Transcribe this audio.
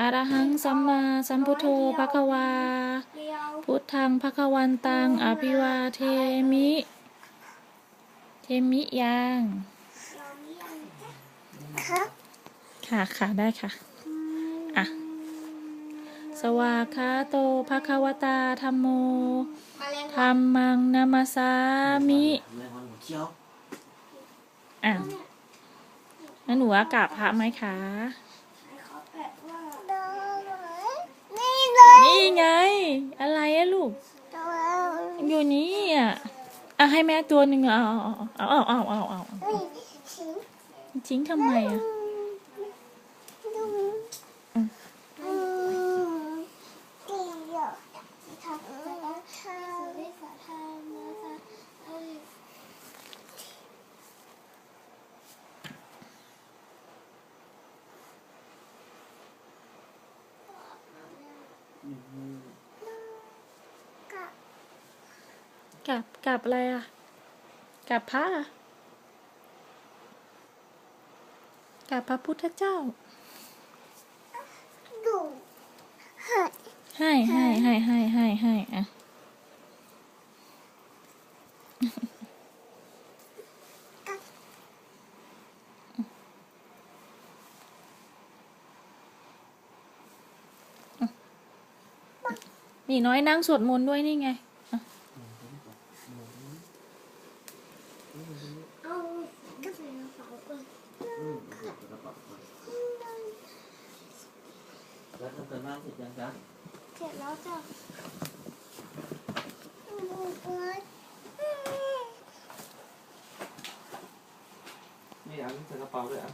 อะระหังสัมมาสัมพุทโธภะคะวาเดียวพุทธังภะคะวันตังอภิวาเทมิ เทมิยังเรานี่ยังครับค่ะค่ะได้ค่ะอะสวากขาโตภะคะวตาธรรมโมมาเล่นธรรมังนามาสามิแม่วันหัวเขียวอะงั้นหนูว่ากราบพระไหมคะ เขาแปะว่านี่เลย นี่ไง อะไรอะลูกตัวอยู่นี่อะอะให้แม่ตัวหนึ่งเอาเอาเอาเอาเอาเอาเอานี่ชิ้นทิ้งทำไมอะดูอืม กลับกลับอะไรอะกลับพระอะกลับพระพุทธเจ้าดูหัดให้ให้ให้ให้ให้ให้อะนี่น้อยนั่งสวดมนต์ด้วยนี่ไง เอากระเป๋าเป๋าก่อนอืมเดี๋ยวกระเป๋าก่อนแล้วทำกันบ้านเสร็จยังจ๊ะเสร็จแล้วจ้ะนี่อันใส่กระเป๋าด้วยอะ